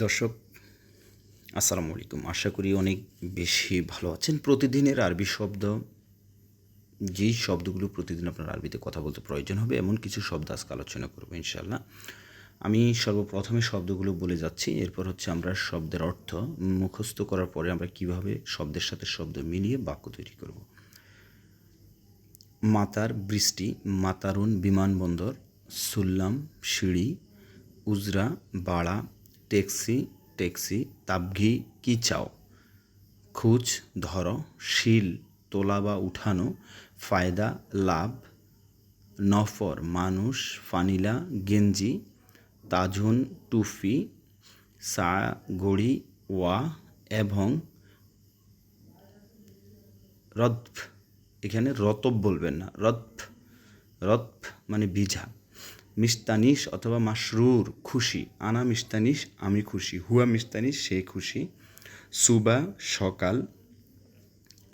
দর্শক, আসসালামু আলাইকুম। আশা করি অনেক বেশি ভালো আছেন। প্রতিদিনের আরবি শব্দ, যেই শব্দগুলো প্রতিদিন আপনার আরবিতে কথা বলতে প্রয়োজন হবে, এমন কিছু শব্দ আজকে আলোচনা করব ইনশাল্লাহ আমি সর্বপ্রথমে শব্দগুলো বলে যাচ্ছি। এরপর হচ্ছে আমরা শব্দের অর্থ মুখস্থ করার পরে আমরা কীভাবে শব্দের সাথে শব্দ মিলিয়ে বাক্য তৈরি করব। মাতার বৃষ্টি, মাতারুন বিমানবন্দর, সুল্লাম সিঁড়ি, উজরা, বাড়া ট্যাক্সি ট্যাক্সি তাবঘি কি চাও? খুঁজ, ধরো, শিল, তোলা বা উঠানো, ফায়দা, লাভ, নফর, মানুষ, ফানিলা, গেঞ্জি, তাজুন, টুফি সা গড়ি, ওয়া এবং রদ্ফ। এখানে রতব বলবেন না, রদ্ফ রদ্ফ মানে বিঝা মিস্তানিশ অথবা মাসরুর খুশি। আনা মিস্তানিশ আমি খুশি। হুয়া মিস্তানিশ সে খুশি। সুবা, সকাল।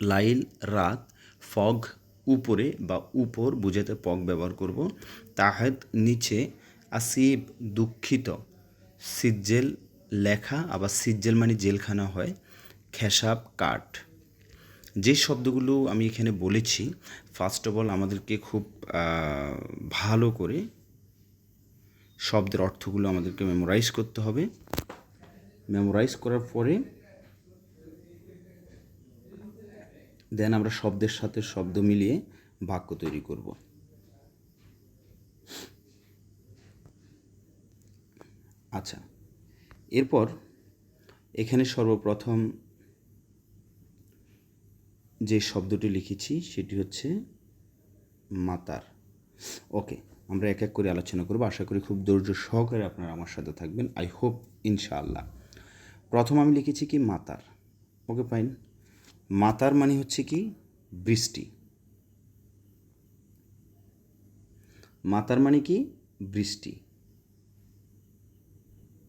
লাইল, রাত। ফগ, উপরে বা উপর, বুঝাতে পগ ব্যবহার করব। তাহেদ, নিচে। আসিব, দুঃখিত। সিজ্জেল, লেখা। আবার সিজ্জেল মানে জেলখানা হয়। খেসাব, কাঠ। যে শব্দগুলো আমি এখানে বলেছি ফার্স্ট অফ অল আমাদেরকে খুব ভালো করে শব্দের অর্থগুলো আমাদেরকে মেমোরাইজ করতে হবে। মেমোরাইজ করার পরে দেন আমরা শব্দের সাথে শব্দ মিলিয়ে বাক্য তৈরি করব। আচ্ছা এরপর এখানে সর্বপ্রথম যে শব্দটি লিখেছি সেটি হচ্ছে মাতার। ওকে আমরা এক এক করে আলোচনা করব। আশা করি খুব ধৈর্য সহকারে আপনারা আমার সাথে থাকবেন। আই হোপ ইনশাআল্লাহ। প্রথম আমি লিখেছি কি? মাতার। ওকে ফাইন মাতার মানে হচ্ছে কি? বৃষ্টি। মাতার মানে কি? বৃষ্টি।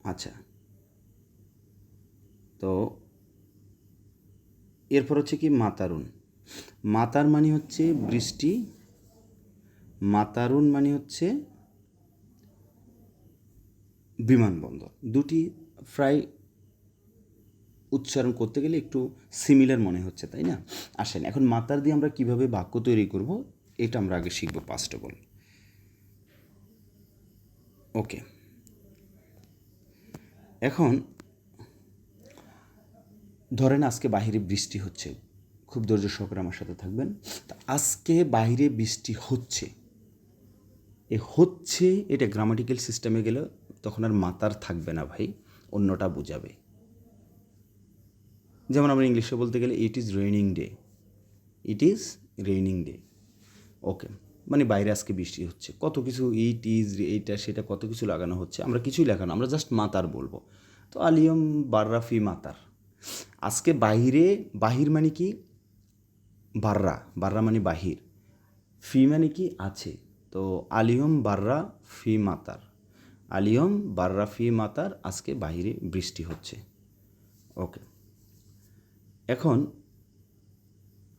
আচ্ছা। তো এরপর হচ্ছে কি? মাতারুন মাতার মানে হচ্ছে বৃষ্টি মাতারুন মানে হচ্ছে বিমানবন্দর। দুটি প্রায় উচ্চারণ করতে গেলে একটু সিমিলার মনে হচ্ছে, তাই না? আসেন, এখন মাতার দিয়ে আমরা কীভাবে বাক্য তৈরি করব, এটা আমরা আগে শিখব ফার্স্ট অফ অল ওকে। এখন ধরেন আজকে বাহিরে বৃষ্টি হচ্ছে, খুব ধৈর্য সহকারে আমার সাথে থাকবেন। আজকে বাইরে বৃষ্টি হচ্ছে এ হচ্ছে, এটা গ্রামাটিক্যাল সিস্টেমে গেলে তখন আর মাতার থাকবে না ভাই, অন্যটা বোঝাবে। যেমন আমরা ইংলিশে বলতে গেলে it is raining day it is raining day okay মানে বাইরে আজকে বৃষ্টি হচ্ছে। কত কিছু ইট ইজ এইটা সেটা কত কিছু লাগানো হচ্ছে। আমরা কিছুই লাগানো আমরা জাস্ট মাতার বলব। তো আলিয়ম বার্রাফি মাতার। আজকে বাহিরে, বাহির মানে কি? বাররা। বাররা মানে বাহির। ফি মানে কি? আছে। তো আলিয়ম বাররা ফি মাতার। আলিয়ম বাররা ফি মাতার, আজকে বাহিরে বৃষ্টি হচ্ছে। ওকে। এখন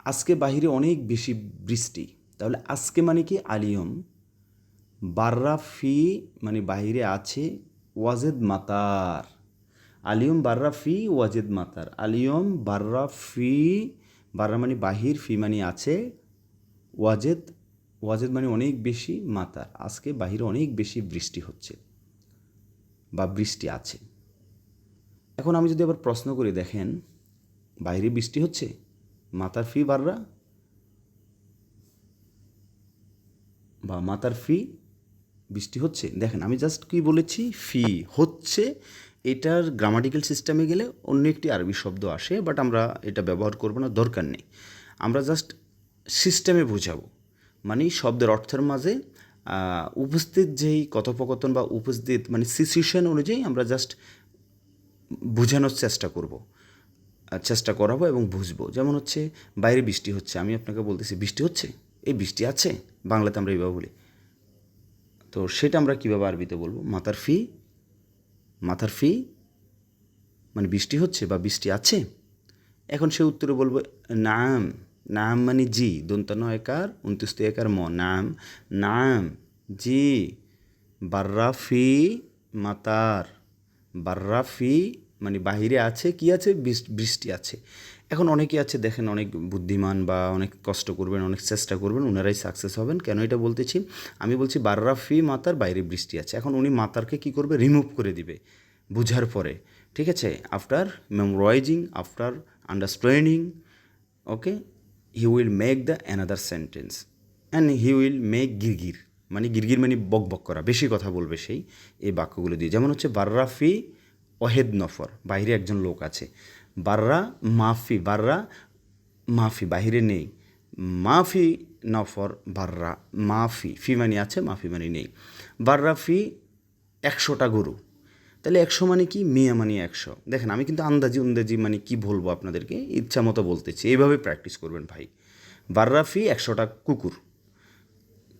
আজকে বাহিরে অনেক বেশি বৃষ্টি। তাহলে আজকে মানে কি আলিয়ম বাররা ফি মানে বাহিরে আছে ওয়াজেদ মাতার। আলিয়ম বাররা ফি, ওয়াজেদ মাতার। আলিয়ম বাররা ফি, বাররা মানে বাহির, ফি মানে আছে ওয়াজেদ ওয়াজেদ মানে অনেক বেশি মাতার আজকে বাহিরে অনেক বেশি বৃষ্টি হচ্ছে বা বৃষ্টি আছে। এখন আমি যদি আবার প্রশ্ন করে, দেখেন বাইরে বৃষ্টি হচ্ছে? মাতার ফি বাররা? বা মাতার ফি বৃষ্টি হচ্ছে? দেখেন, আমি জাস্ট কি বলেছি? ফি হচ্ছে। এটার গ্রামাটিক্যাল সিস্টেমে গেলে অন্য একটি আরবি শব্দ আসে বাট আমরা এটা ব্যবহার করব না, দরকার নেই। আমরা জাস্ট সিস্টেমে বোঝাবো। মানে শব্দের অর্থের মাঝে উপস্থিত যেই কথোপকথন বা উপস্থিত মানে সিচুয়েশন অনুযায়ী আমরা জাস্ট বোঝানোর চেষ্টা করব চেষ্টা করাবো এবং বুঝব। যেমন হচ্ছে, বাইরে বৃষ্টি হচ্ছে, আমি আপনাকে বলতেছি, বৃষ্টি হচ্ছে? এই বৃষ্টি আছে? বাংলাতে আমরা এইভাবে বলি। তো সেটা আমরা কীভাবে আরবিতে বলব? মাথার ফি? মাথার ফি? মানে বৃষ্টি হচ্ছে বা বৃষ্টি আছে? এখন সে উত্তরে বলব, নাম। নাম মানে জি দন্তান্ন একার উনত্রিশ একার ম, নাম। নাম, জি বার্রা ফি মাতার। বার্রাফি মানে বাহিরে আছে, কি আছে? বৃষ্টি আছে। এখন অনেকে আছে, দেখেন অনেক বুদ্ধিমান বা অনেক কষ্ট করবেন, অনেক চেষ্টা করবেন ওনারাই সাকসেস হবেন। কেন এটা বলতেছি? আমি বলছি বার্রাফি মাতার বাইরে বৃষ্টি আছে। এখন উনি মাতারকে কি করবে? রিমুভ করে দিবে, বুঝার পরে। ঠিক আছে? After memorising after understanding okay he will make the another sentence and he will make গিরগির মানে গিরগির মানে বক বক করা। বেশি কথা বলবে সেই, এই বাক্যগুলো দিয়ে। যেমন হচ্ছে বার্রাফি ওহেদ নফর। বাইরে একজন লোক আছে। বাররা মাফি বাররা মাফি। বাহিরে নেই। মাফি নফর, বাররা মাফি। ফি মানে আছে, মাফি মানে নেই। বাররা ফি একশোটা গরু। তাহলে একশো মানে কি? মিয়া মানে একশো। দেখেন, আমি কিন্তু আন্দাজি আন্দাজি মানে কি বলব আপনাদেরকে? ইচ্ছা মতো বলতেছি। এইভাবে প্র্যাকটিস করবেন ভাই। বার্রাফি একশোটা কুকুর।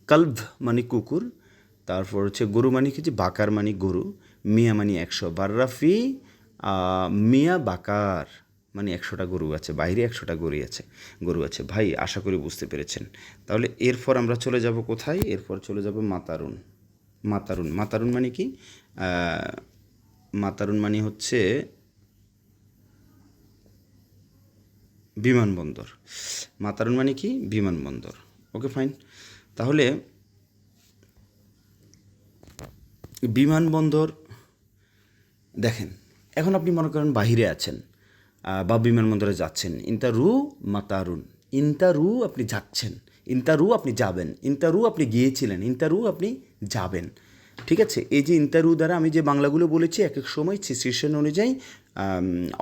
কালভ মানে কুকুর। তারপর হচ্ছে গরু মানে কি? যে বাকার মানে গরু। মিয়া মানে একশো। বার্রাফি মিয়া বাকার মানে একশোটা গরু আছে। বাইরে একশোটা গরু আছে গরু আছে। ভাই, আশা করি বুঝতে পেরেছেন। তাহলে এরপর আমরা চলে যাব কোথায়? এরপর চলে যাব মাতারুন। মাতারুন। মাতারুন মানে কি? মাতারুন মানে হচ্ছে বিমানবন্দর। মাতারুন মানে কি? বিমানবন্দর। Okay, fine. তাহলে বিমানবন্দর, দেখেন, এখন আপনি মনে করেন বাহিরে আছেন বা বিমানবন্দরে যাচ্ছেন। ইন্টারু মাতারুন। ইন্টারু আপনি যাচ্ছেন। ইন্টারু আপনি যাবেন। ইন্টারু আপনি গিয়েছিলেন। ইন্টারু আপনি যাবেন। ঠিক আছে? এই যে ইন্টারু দ্বারা আমি যে বাংলাগুলো বলেছি এক এক সময় সিচুয়েশন অনুযায়ী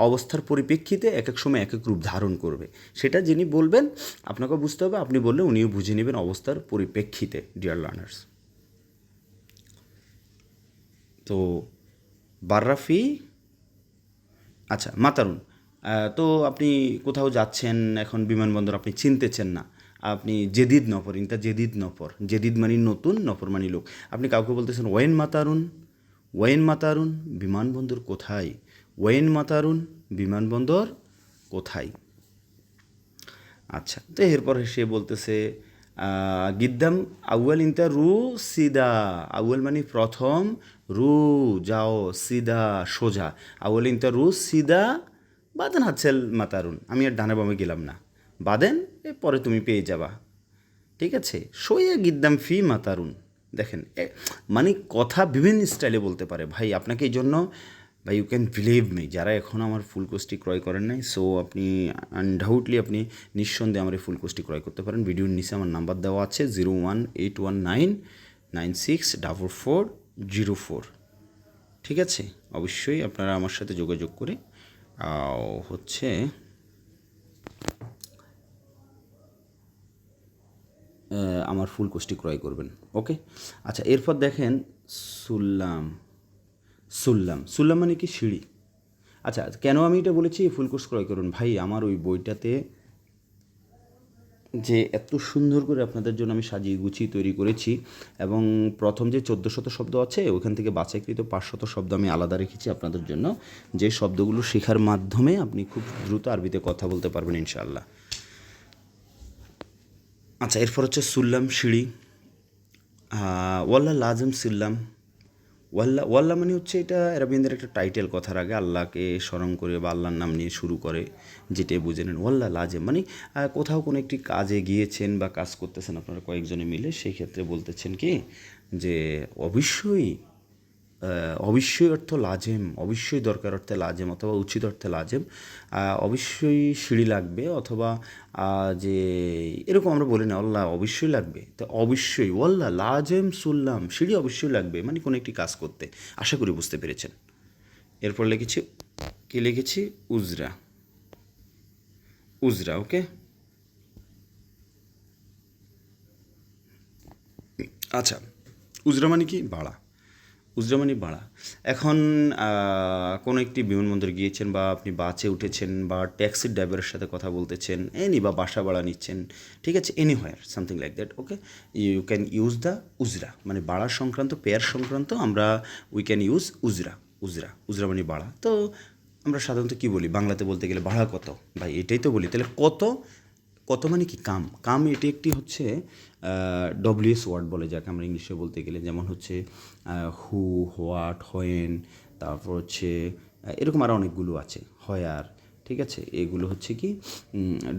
অবস্থার পরিপ্রেক্ষিতে এক এক সময় এক এক রূপ ধারণ করবে। সেটা যিনি বলবেন, আপনাকে বুঝতে হবে, আপনি বললে উনিও বুঝে নেবেন অবস্থার পরিপ্রেক্ষিতে ডিয়ার লার্নার্স তো, বার্রাফি আচ্ছা মাতারুন তো আপনি কোথাও যাচ্ছেন, এখন বিমানবন্দর আপনি চিনতেছেন না। আপনি জেদিদ নফর ইনটা জেদিদ নফর জেদিদ মানে নতুন নফর মানে লোক। আপনি কাউকে বলতেছেন, ওয়েন মাতারুন ওয়েন মাতারুন বিমানবন্দর কোথায়? ওয়েন মাতারুন বিমানবন্দর কোথায়? আচ্ছা তো এরপর সে বলতেছে গিদ্দাম আউয়াল ইনতা রু সিদা। আউয়াল মানে প্রথম, রু, যাও, সিদা, সোজা। আউয়াল ইনতা রু সিদা, বাদেন হাতছেল মাতারুন। আমি আর ডানে বামে গেলাম না। বাদেন এ পরে তুমি পেয়ে যাবা। ঠিক আছে? সইয়া গিদ্দাম ফি মাতারুন দেখেন মানে কথা বিভিন্ন স্টাইলে বলতে পারে। ভাই, আপনাকে এই জন্য, ভাই ইউ ক্যান বিলিভ মি যারা এখন আমার ফুল কোর্সটি ক্রয় করেন নাই সো আপনি আনডাউটলি আপনি নিঃসন্দেহে আমার এই ফুল কোর্সটি ক্রয় করতে পারেন। ভিডিওর নিচে আমার নাম্বার দেওয়া আছে zero one eight one nine nine six double four zero four ঠিক আছে? অবশ্যই আপনারা আমার সাথে যোগাযোগ করে হচ্ছে আমার ফুল কোর্সটি ক্রয় করবেন। ওকে আচ্ছা এরপর দেখেন সুল্লাম। সুল্লাম। সুল্লাম মানে কি সিঁড়ি? আচ্ছা কেন আমি এটা বলেছি? ফুল কোর্স ক্রয় করুন। ভাই, আমার ওই বইটাতে যে এত সুন্দর করে আপনাদের জন্য আমি সাজিয়ে গুছিয়ে তৈরি করেছি এবং প্রথম যে চোদ্দ শত শব্দ আছে, ওখান থেকে বাছাইকৃত পাঁচশত শব্দ আমি আলাদা রেখেছি আপনাদের জন্য। যে শব্দগুলো শেখার মাধ্যমে আপনি খুব দ্রুত আরবিতে কথা বলতে পারবেন, ইনশাআল্লাহ। আচ্ছা এরপর হচ্ছে সুল্লাম সিঁড়ি। ওয়াল্লা লাজম সিল্লাম। ওয়াল্লা ওয়াল্লা মানে হচ্ছে এটা রবীন্দ্রের একটা টাইটেল কথার আগে আল্লাহকে স্মরণ করে বা আল্লাহর নাম নিয়ে শুরু করে যেটাই বুঝে নেন ওয়াল্লা লাজেম মানে কোথাও কোনো একটি কাজে গিয়েছেন বা কাজ করতেছেন আপনারা কয়েকজনে মিলে, সেই ক্ষেত্রে বলতেছেন কি যে, অবশ্যই অবশ্যই অর্থ লাজেম, অবশ্যই দরকার অর্থে লাজেম অথবা উচিত অর্থে লাজেম। অবশ্যই সিঁড়ি লাগবে অথবা যে এরকম আমরা বলি না, আল্লাহ অবশ্যই লাগবে। তো অবশ্যই ওল্লাহ লাজেম সুল্লাম, সিঁড়ি অবশ্যই লাগবে মানে কোনো একটি কাজ করতে। আশা করি বুঝতে পেরেছেন। এরপর লিখেছি, কি লিখেছি? উজরা। উজরা, ওকে? আচ্ছা উজরা মানে কি? ভাড়া। উজরা বাড়া। এখন কোনো একটি বিমানবন্দর গিয়েছেন বা আপনি বাসে উঠেছেন বা ট্যাক্সির ড্রাইভারের সাথে কথা বলতেছেন, এনি বা বাসা ভাড়া নিচ্ছেন, ঠিক আছে? Any where something like that okay you can use the উজরা মানে ভাড়া সংক্রান্ত, পেয়ার সংক্রান্ত আমরা উই ক্যান ইউজ উজরা উজরা উজরা মানে ভাড়া তো আমরা সাধারণত কী বলি? বাংলাতে বলতে গেলে ভাড়া কত? ভাই, এটাই তো বলি। তাহলে কত কত মানে কি কাম? কাম এটি একটি হচ্ছে ডব্লিউএস ওয়ার্ড বলে, যাকে আমরা ইংলিশে বলতে গেলে, যেমন হচ্ছে হু হোয়াট হোয়েন তারপর হচ্ছে এরকম আরও অনেকগুলো আছে হয়ার ঠিক আছে? এগুলো হচ্ছে কি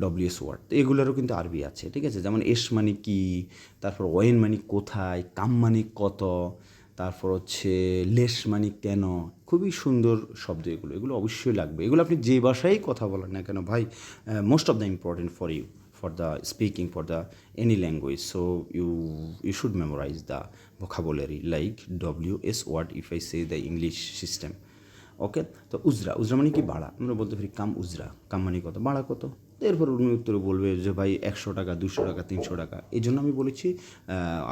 ডব্লিউএস ওয়ার্ড তো এগুলোরও কিন্তু আরবি আছে, ঠিক আছে? যেমন এস মানে কি, তারপর ওয়েন মানে কোথায়, কাম মানে কত, তারপর হচ্ছে লেস মানে কেন, খুবই সুন্দর শব্দ এগুলো। এগুলো অবশ্যই লাগবে। এগুলো আপনি যে ভাষায় কথা বলেন না কেন, ভাই most of the important for you for the, speaking for the, any language. So, you you should memorize the vocabulary, like ws word, if i say the english system. Okay তো উজরা উজরা মানে কি ভাড়া আমরা বলতে পারি কাম উজরা। কাম মানে কত? ভাড়া কত? এরপর উনি উত্তরে বলবে যে, ভাই, একশো টাকা দুশো টাকা, তিনশো টাকা। এই জন্য আমি বলেছি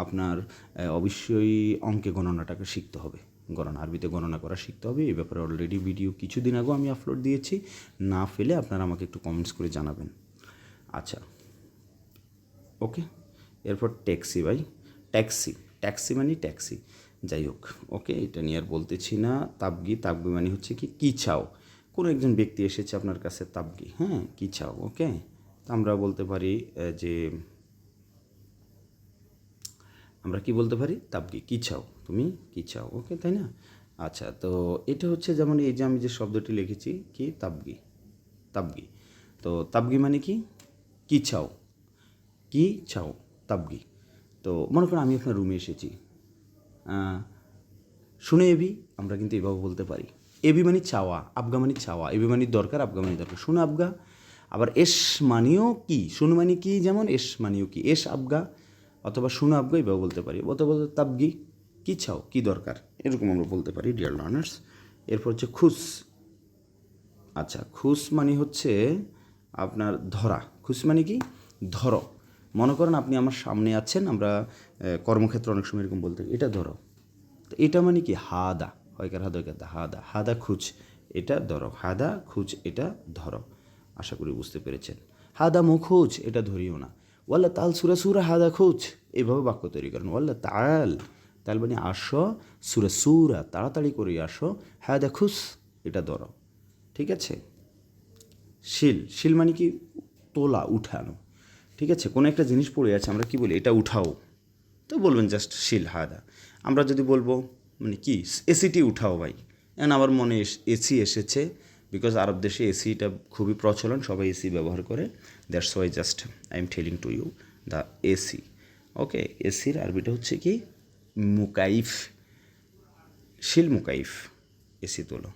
আপনার অবশ্যই অঙ্কে গণনাটাকে শিখতে হবে। গণনা, আরবিতে গণনা করা শিখতে হবে। এই ব্যাপারে অলরেডি ভিডিও কিছুদিন আগেও আমি আপলোড দিয়েছি। না ফেলে আপনারা আমাকে একটু কমেন্টস করে জানাবেন। আচ্ছা। ওকে? এরপর ট্যাক্সি ভাই। ট্যাক্সি ট্যাক্সি মানে ট্যাক্সি। যাই হোক, ওকে, এটা নিয়ে আর বলতেছি না। তাবগি তাবগি মানে হচ্ছে কি, কী চাও? কোনো একজন ব্যক্তি এসেছে আপনার কাছে তাবগি হ্যাঁ কী চাও, ওকে? তা আমরা বলতে পারি যে আমরা কি বলতে পারি? তাবগি, কী চাও তুমি? কী চাও, ওকে, তাই না? আচ্ছা তো এটা হচ্ছে যেমন এই যে আমি যে শব্দটি লিখেছি, কি? তাবগি তাবগি। তো তাবগি মানে কি? কী চাও? কি চাও? তাবগি তো মনে করুন আমি আপনার রুমে এসেছি। শুনে এবি আমরা কিন্তু এভাবে বলতে পারি। এবি মানে চাওয়া, আবগা মানে চাওয়া এবি মানে দরকার, আবগা মানে দরকার। শুনে আবগা, আবার এস মানিও কি? শুনে মানে কি যেমন, এস মানিও কি? এস আবগা অথবা শুনে আবগা এভাবে বলতে পারি। অথবা তাবগি কি চাও, কি দরকার? এরকম আমরা বলতে পারি ডিয়ার লার্নার্স এরপর হচ্ছে খুশ আচ্ছা খুশ মানে হচ্ছে আপনার ধরা। খুশ মানে কি? ধরো মনে করেন আপনি আমার সামনে আছেন, আমরা কর্মক্ষেত্রে অনেক সময় এরকম বলতে এটা ধরো। তো এটা মানে কি? হাদা। হয়কার হাদা হয়কার হাদা। হাদা খুঁজ, এটা ধরো। হাদা খুঁজ, এটা ধরো। আশা করি বুঝতে পেরেছেন। হাদা মুখোজ এটা ধরিও না। ওয়াল্লা তাল সুরা সুরা, হাদা খোঁজ। এইভাবে বাক্য তৈরি করেন। ওয়াল্লা তাল তাল মানে আসো, সুরা সুরা, তাড়াতাড়ি করে আসো। হাদা খুশ এটা ধরো। ঠিক আছে? শিল শিল মানে কি? তোলা, উঠানো। ঠিক আছে, কোনো একটা জিনিস পড়ে আছে, আমরা কি বলি? এটা উঠাও। তো বলবেন জাস্ট শিল হাদা আমরা যদি বলব মানে কি এসিটি উঠাও ভাই। এখন আমার মনে এসি এসেছে বিকজ আরব দেশে এসিটা খুবই প্রচলন, সবাই এসি ব্যবহার করে। That's why just I am telling to you the AC okay এসির আরবিটা হচ্ছে কি? মুকাইফ, শিল মুকাইফ এসি তোলো।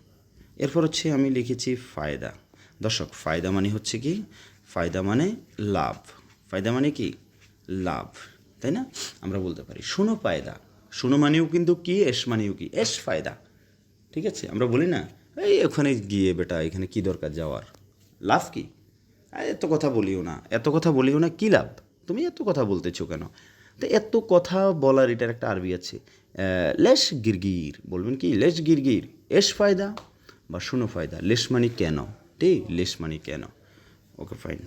এরপর হচ্ছে আমি লিখেছি ফায়দা। দর্শক, ফায়দা মানে হচ্ছে কি? ফায়দা মানে লাভ। ফায়দা মানে কি? লাভ, তাই না? আমরা বলতে পারি, শুনো ফায়দা। শুনো মানেও কিন্তু কি? এস মানেও কি? এস ফায়দা। ঠিক আছে? আমরা বলি না, এই ওখানে গিয়ে বেটা, এখানে কি দরকার যাওয়ার? লাভ কি? এত কথা বলিও না। এত কথা বলিও না, কী লাভ? তুমি এত কথা বলতেছো কেন? তো এত কথা বলার এটার একটা আরবি আছে লেশ গিরগির। বলবেন কি? লেশ গিরগির। এস ফায়দা বা শুনো ফায়দা। লেশ মানে কেন? ঠিক লেশ মানে কেন? Okay, fine.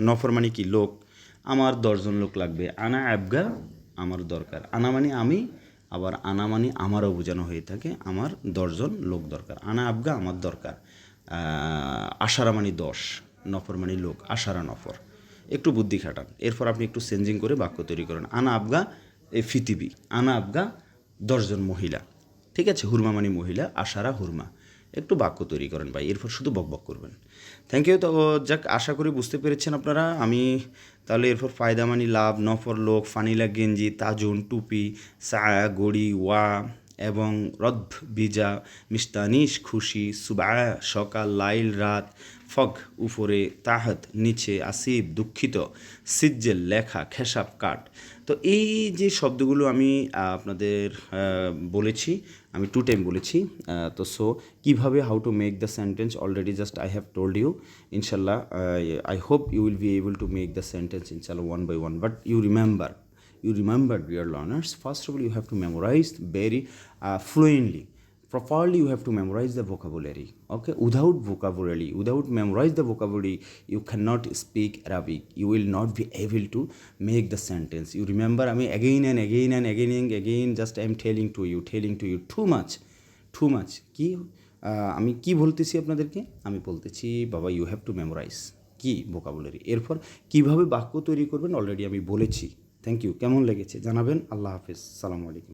নফর মানে কি লোক? আমার দশজন লোক লাগবে। আনা অ্যাবগা আমার দরকার। আনা মানে আমি, আবার আনা মানে আমারও বোঝানো হয়ে থাকে, আমার দশজন লোক দরকার। আনা আবগা আমার দরকার। আশারা মানে দশ, নফর মানে লোক। আশারা নফর। একটু বুদ্ধি খাটান। এরপর আপনি একটু চেঞ্জিং করে বাক্য তৈরি করেন। আনা আবগা এ ফিতিবি। আনা আবগা দশজন মহিলা। ঠিক আছে? হুরমা মানে মহিলা, আশারা হুরমা। একটু বাক্য তৈরি করেন ভাই, এরপর শুধু বকবক করবেন। থ্যাংক ইউ তো যাক, আশা করি বুঝতে পেরেছেন আপনারা। আমি তাহলে এরপর ফায়দামানি লাভ, নফর লোক, ফানিলা গেঞ্জি, তাজুন, টুপি, সায়া, গড়ি, ওয়া। এবং রদ বিজা মিস্তানিশ খুশি সুবা সকাল, লাইল রাত, ফগ উপরে তাহাত, নিচে আসিব দুঃখিত সিজ্জেল লেখা, খেসাব কাট তো এই যে শব্দগুলো আমি আপনাদের বলেছি, আমি টু টাইম বলেছি তো সো কীভাবে how to make the sentence already just I have told you ইনশাল্লাহ I hope you will be able to make the sentence ইনশাল্লাহ one by one but you remember you remember dear learners first of all you have to memorize very uh, fluently properly you have to memorize the vocabulary okay without vocabulary without memorize the vocabulary you cannot speak arabic you will not be able to make the sentence you remember i mean again and again and again and again just i'm telling to you telling to you too much too much কি আমি কি বলতেছি আপনাদেরকে আমি বলতেছি বাবা you have to memorise কি vocabulary এরপর কীভাবে বাক্য তৈরি করবেন অলরেডি আমি বলেছি থ্যাংক ইউ কেমন লেগেছে? জানাবেন। আল্লাহ হাফিজ। সালামু আলাইকুম।